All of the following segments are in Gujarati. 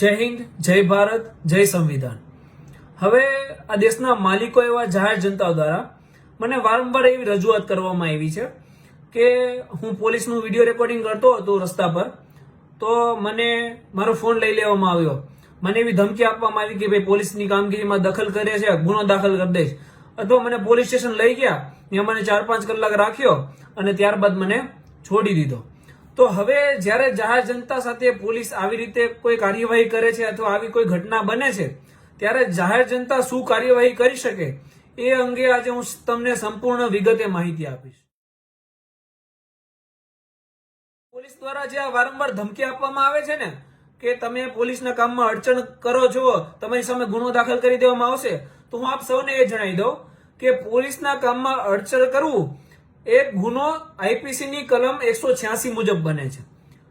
જય હિન્દ, જય ભારત, જય સંવિધાન. હવે આ દેશના માલિકો એવા જાહેર જનતા દ્વારા મને વારંવાર એવી રજૂઆત કરવામાં આવી છે કે હું પોલીસનું વીડિયો રેકોર્ડિંગ કરતો હતો રસ્તા પર, તો મને મારો ફોન લઈ લેવામાં આવ્યો. મને એવી ધમકી આપવામાં આવી કે ભાઈ પોલીસની કામગીરીમાં દખલ કરે છે, ગુનો દાખલ કરી દઈશ અથવા મને પોલીસ સ્ટેશન લઈ ગયા, ત્યાં મને ચાર પાંચ કલાક રાખ્યો અને ત્યારબાદ મને છોડી દીધો. તો હવે જ્યારે જાહેર જનતા સાથે પોલીસ આવી રીતે કોઈ કાર્યવાહી કરે છે અથવા આવી કોઈ ઘટના બને છે, ત્યારે જાહેર જનતા શું કાર્યવાહી કરી શકે એ અંગે આજે હું તમને સંપૂર્ણ વિગતે માહિતી આપીશ. પોલીસ દ્વારા જે આ વારંવાર ધમકી આપવામાં આવે છે ને, કે તમે પોલીસના કામમાં અડચણ કરો છો, તમારી સામે ગુનો દાખલ કરી દેવામાં આવશે, તો હું આપ સૌને એ જણાવી દઉં કે પોલીસના કામમાં અડચણ કરવું એક ગુનો આઈપીસીની કલમ એકસો છ્યાસી મુજબ બને છે.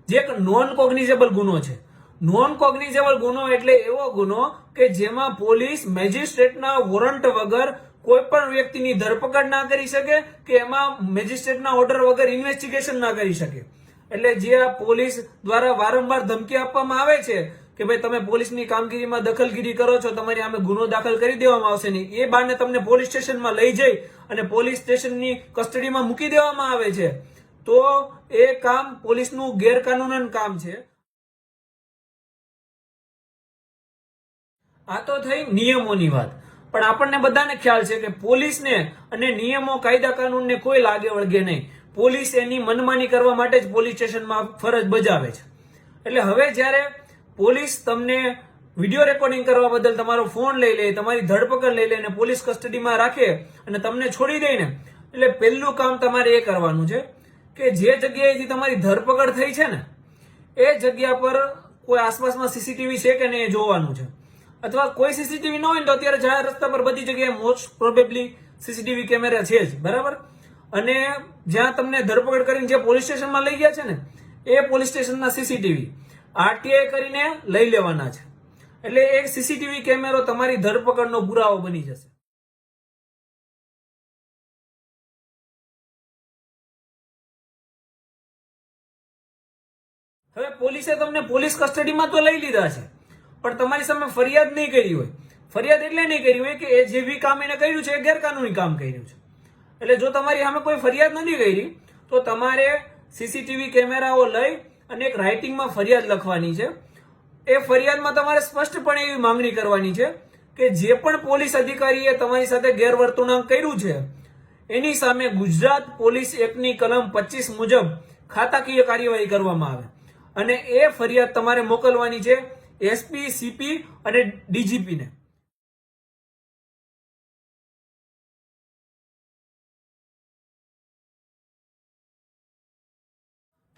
જે એક નોન કોગ્નિઝેબલ ગુનો છે. નોન કોગ્નિઝેબલ ગુનો એટલે એવો ગુનો કે જેમાં પોલીસ, મેજિસ્ટ્રેટના વોરંટ વગર કોઈ પણ વ્યક્તિની ધરપકડ ના કરી શકે કે એમાં મેજિસ્ટ્રેટના ઓર્ડર વગર ઇન્વેસ્ટિગેશન ના કરી શકે. એટલે જે આ પોલીસ દ્વારા વારંવાર ધમકી આપવામાં આવે છે કે ભાઈ તમે પોલીસની કામગીરીમાં દખલગીરી કરો છો, તમારી આમે ગુનો દાખલ કરી દેવામાં આવશે નહીં. એ બાને તમને પોલીસ સ્ટેશનમાં લઈ જઈ અને પોલીસ સ્ટેશનની કસ્ટડીમાં મૂકી દેવામાં આવે છે. તો એ કામ પોલીસનું ગેરકાનૂનન કામ છે. આ તો થઈ નિયમોની વાત. પણ આપણને બધાને ખ્યાલ છે કે પોલીસને અને નિયમો, કાયદા, કાનૂનને કોઈ લાગે વળગે નહીં. પોલીસ એની મનમાની કરવા માટે જ પોલીસ સ્ટેશનમાં ફરજ બજાવે છે. એટલે હવે જ્યારે પોલીસ તમને વીડિયો રેકોર્ડિંગ કરવા બદલ તમારો ફોન લઈ લે, તમારી ધરપકડ લઈ લે અને પોલીસ કસ્ટડીમાં રાખે અને તમને છોડી દે ને. એટલે પહેલું કામ તમારે એ કરવાનું છે કે જે જગ્યાએથી તમારી ધરપકડ થઈ છે ને, એ જગ્યા પર કોઈ આસપાસમાં સીસીટીવી છે કે નહીં એ જોવાનું છે. અથવા કોઈ સીસીટીવી ન હોય તો અત્યારે જાહેર રસ્તા પર બધી જગ્યાએ મોસ્ટ પ્રોબેબલી સીસીટીવી કેમેરા છે જ, બરાબર? અને જ્યાં તમને ધરપકડ કરીને જે પોલીસ સ્ટેશનમાં લઈ ગયા છે ને, એ પોલીસ સ્ટેશનના સીસીટીવી આરટીઆઈ કરીને લઈ લેવાના છે. એટલે એક સીસીટીવી કેમેરો તમારી ધરપકડનો પુરાવો બની જશે. હવે પોલીસે તમને પોલીસ કસ્ટડીમાં તો લઈ લીધા છે, પણ તમારી સામે ફરિયાદ નહીં કરી હોય. ફરિયાદ એટલે નહીં કરી હોય કે એ જે બી કામ એને કર્યું છે એ ગેરકાનૂની કામ કર્યું છે. એટલે જો તમારી સામે કોઈ ફરિયાદ નથી કરી, તો તમારે સીસીટીવી કેમેરાઓ લઈ અને એક રાઇટિંગમાં ફરિયાદ લખવાની છે. એ ફરિયાદમાં તમારે સ્પષ્ટપણે એવી માંગણી કરવાની છે કે જે પણ પોલીસ અધિકારીએ તમારી સાથે ગેરવર્તણૂક કર્યું છે, એની સામે ગુજરાત પોલીસ એક્ટની કલમ પચીસ મુજબ ખાતાકીય કાર્યવાહી કરવામાં આવે. અને એ ફરિયાદ તમારે મોકલવાની છે એસપી, સીપી અને ડીજીપી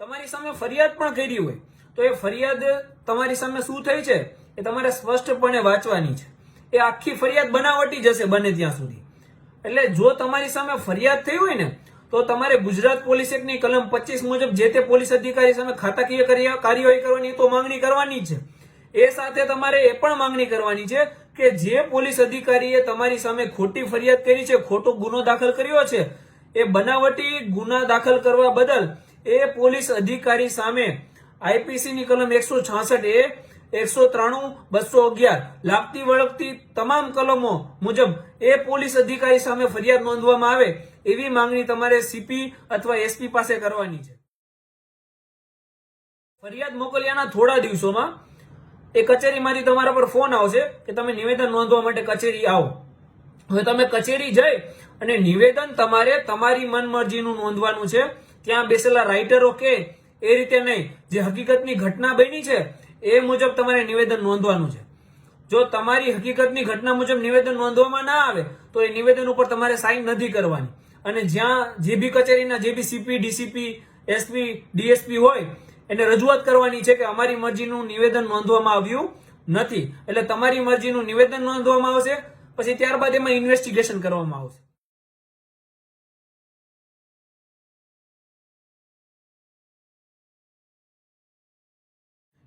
તમારી સામે ફરિયાદ પણ કરી હોય, તો એ ફરિયાદ તમારી સામે શું થઈ છે એ તમારે સ્પષ્ટપણે વાંચવાની છે. એ આખી ફરિયાદ બનાવટી જશે બને ત્યાં સુધી. એટલે જો તમારી સામે ફરિયાદ થઈ હોય ને, તો તમારે ગુજરાત પોલીસ એક્ટની કલમ પચીસ મુજબ જે તે પોલીસ અધિકારી સામે ખાતાકીય કાર્ય- કાર્યવાહી કરવાની તો માંગણી કરવાની છે. એ સાથે તમારે એ પણ માંગણી કરવાની છે કે જે પોલીસ અધિકારીએ તમારી સામે ખોટી ફરિયાદ કરી છે, ખોટો ગુનો દાખલ કર્યો છે, એ બનાવટી ગુના દાખલ કરવા બદલ એ પોલીસ અધિકારી સામે આઈપીસી ની કલમ એકસો છાસઠ એ એકસો ત્રાણું, બસો અગિયાર લાગતી વળગતી તમામ કલમો મુજબ એ પોલીસ અધિકારી સામે ફરિયાદ નોંધવામાં આવે એવી માંગણી તમારે સીપી અથવા એસપી પાસે કરવાની છે. ફરિયાદ મોકલ્યાના થોડા દિવસોમાં એ કચેરીમાંથી તમારા પર ફોન આવશે કે તમે નિવેદન નોંધવા માટે કચેરી આવો. હવે તમે કચેરી જઈ અને નિવેદન તમારે તમારી મનમરજીનું નોંધવાનું છે. ત્યાં બેસેલા રાઇટરો કે એ રીતે નહીં, જે હકીકતની ઘટના બની છે, એ મુજબ તમારે નિવેદન નોંધવાનું છે. જો તમારી હકીકતની ઘટના મુજબ નિવેદન નોંધવામાં ના આવે, તો એ નિવેદન ઉપર તમારે સાઇન નથી કરવાની. અને જ્યાં જે બી કચેરીના જે બી સીપી, ડીસીપી, એસપી, ડીએસપી હોય, એને રજૂઆત કરવાની છે કે અમારી મરજીનું નિવેદન નોંધવામાં આવ્યું નથી. એટલે તમારી મરજીનું નિવેદન નોંધવામાં આવશે, પછી ત્યારબાદ એમાં ઇન્વેસ્ટિગેશન કરવામાં આવશે.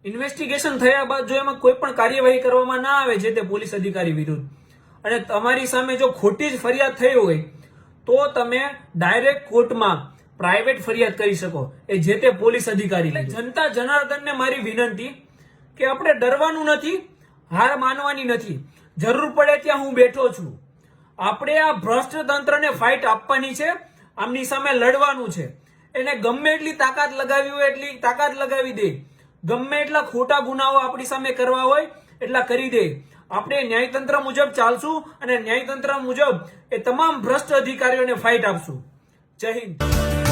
ઇન્વેસ્ટિગેશન થયા બાદ જો એમાં કોઈ પણ કાર્યવાહી કરવામાં ના આવે છે તે પોલીસ અધિકારી વિરુદ્ધ અને તમારી સામે જો ખોટી જ ફરિયાદ થઈ હોય તો તમે ડાયરેક્ટ કોર્ટમાં પ્રાઇવેટ ફરિયાદ કરી શકો એ જે તે પોલીસ અધિકારી જનતા જનાર્દનને મારી વિનંતી કે આપણે ડરવાનું નથી હાર માનવાની નથી. જરૂર પડે ત્યાં હું બેઠો છું. આપણે આ ભ્રષ્ટ તંત્રને ફાઇટ આપવાની છે આમની સામે લડવાનું છે. એને ગમે એટલી તાકાત લગાવી હોય એટલી તાકાત લગાવી દે. ગમે એટલા ખોટા ગુનાઓ આપણી સામે કરવા હોય, એટલા કરી દે. આપણે ન્યાયતંત્ર મુજબ ચાલશું અને ન્યાયતંત્ર મુજબ એ તમામ ભ્રષ્ટ અધિકારીઓને ફાઇટ આપશું. જય હિન્દ.